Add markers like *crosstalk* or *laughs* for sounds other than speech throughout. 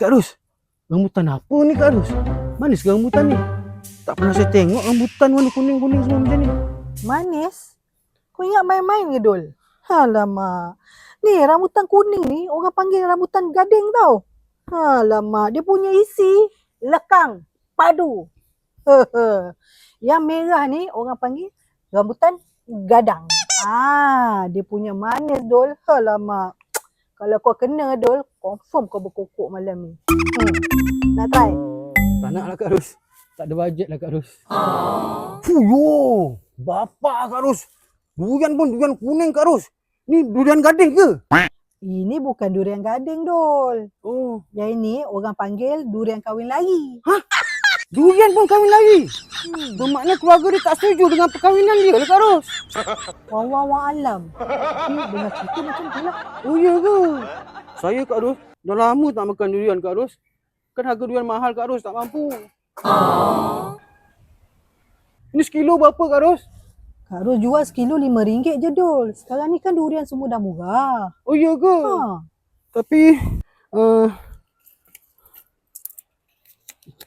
Kak Ros, rambutan apa ni Kak Ros? Manis ke rambutan ni? Tak pernah saya tengok rambutan warna kuning-kuning semua macam ni. Manis? Kau ingat main-main ke Dul? Alamak. Ni rambutan kuning ni orang panggil rambutan gading tau. Alamak. Dia punya isi lekang, padu. *laughs* Yang merah ni orang panggil rambutan gadang. Ah, dia punya manis Dul. Alamak. Kalau kau kena Dul, confirm kau berkokok malam ni. Hmm. Nak try? Tak nak lah Kak Ros. Tak ada bajet lah Kak Ros. Fuyo! Bapak Kak Ros. Durian pun durian kuning Kak Ros. Ni durian gading ke? Ini bukan durian gading Dul. Oh, Yang ini orang panggil durian kahwin lari. durian pun kahwin lagi. Bermakna keluarga dia tak setuju dengan perkahwinan dia lah Kak Ros. Wallahu alam. Tapi dengar cerita macam tu lah. Oh iya ke? Saya Kak Ros, dah lama tak makan durian Kak Ros. Kan harga durian mahal Kak Ros, tak mampu. Ini sekilo berapa Kak Ros? Kak Ros jual sekilo RM5 je Dul. Sekarang ni kan durian semua dah murah. Oh iya ke? Ha. Tapi uh,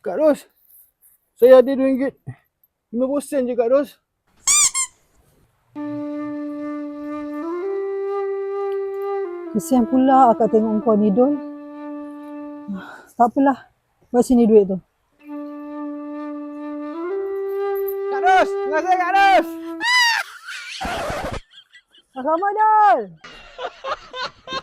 Kak Ros Saya ada RM2 50 sen je Kak Ros Kesian pula akak tengok kau ni Dul. Ah, Tak apalah. Buat sini duit tu. Kak Ros Terima kasih Kak Ros Selamat Dul. *laughs*